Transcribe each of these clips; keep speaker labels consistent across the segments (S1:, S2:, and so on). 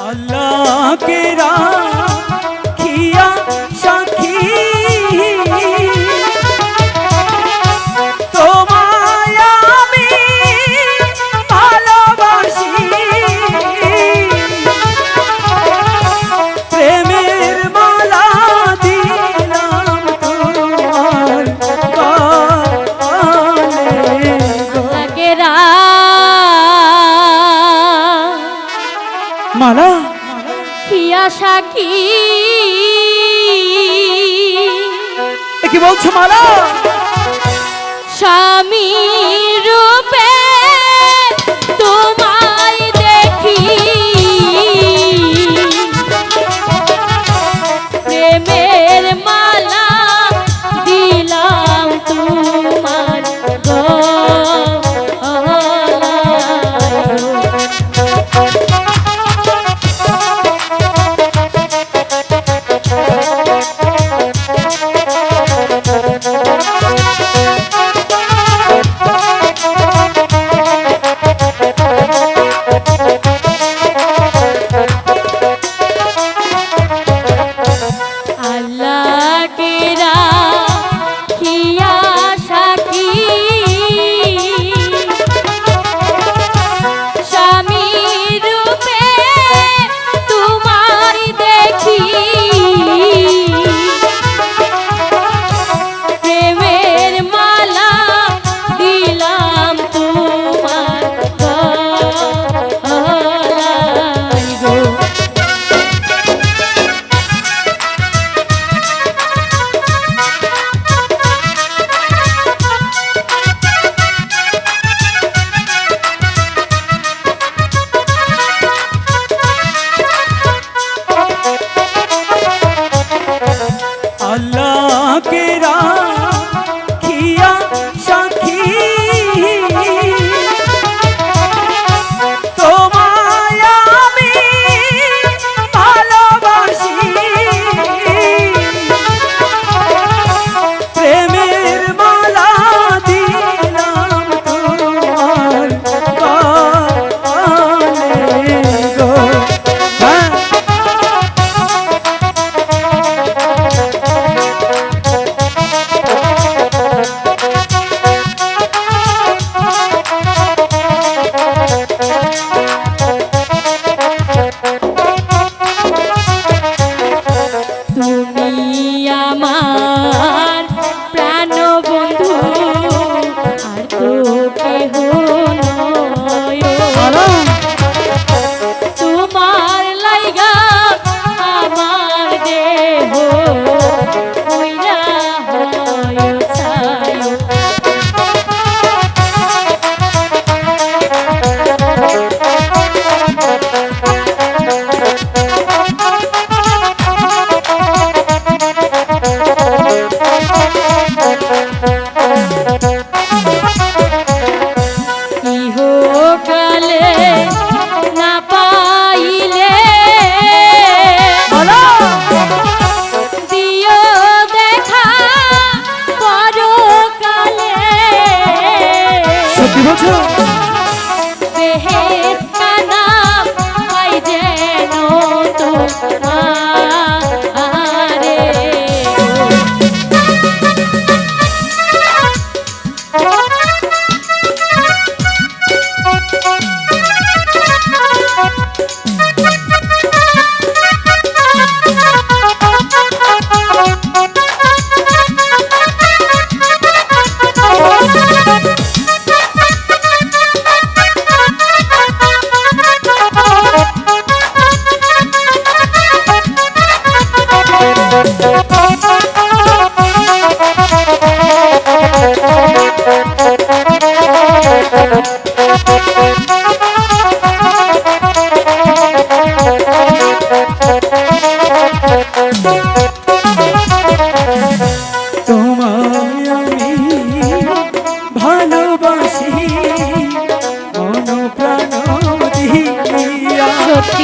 S1: আল্লাহকে আশা
S2: কি? কি বলছো মালা?
S1: স্বামী রূপে তুমি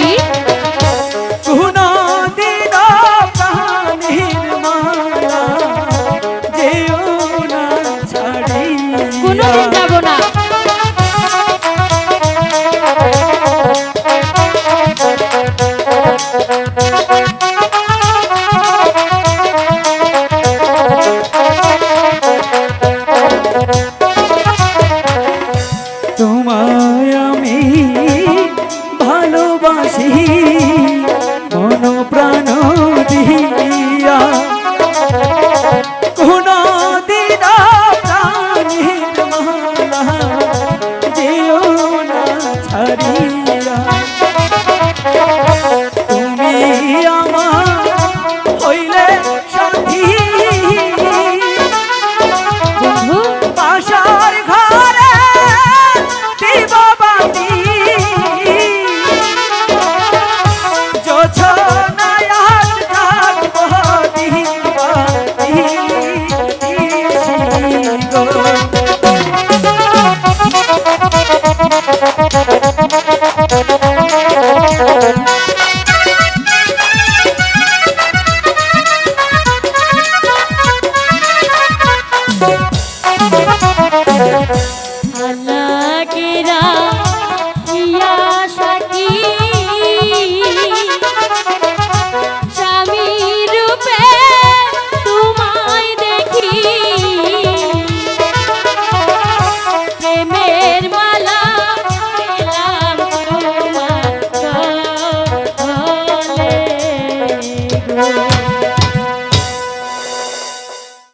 S2: কি Oh,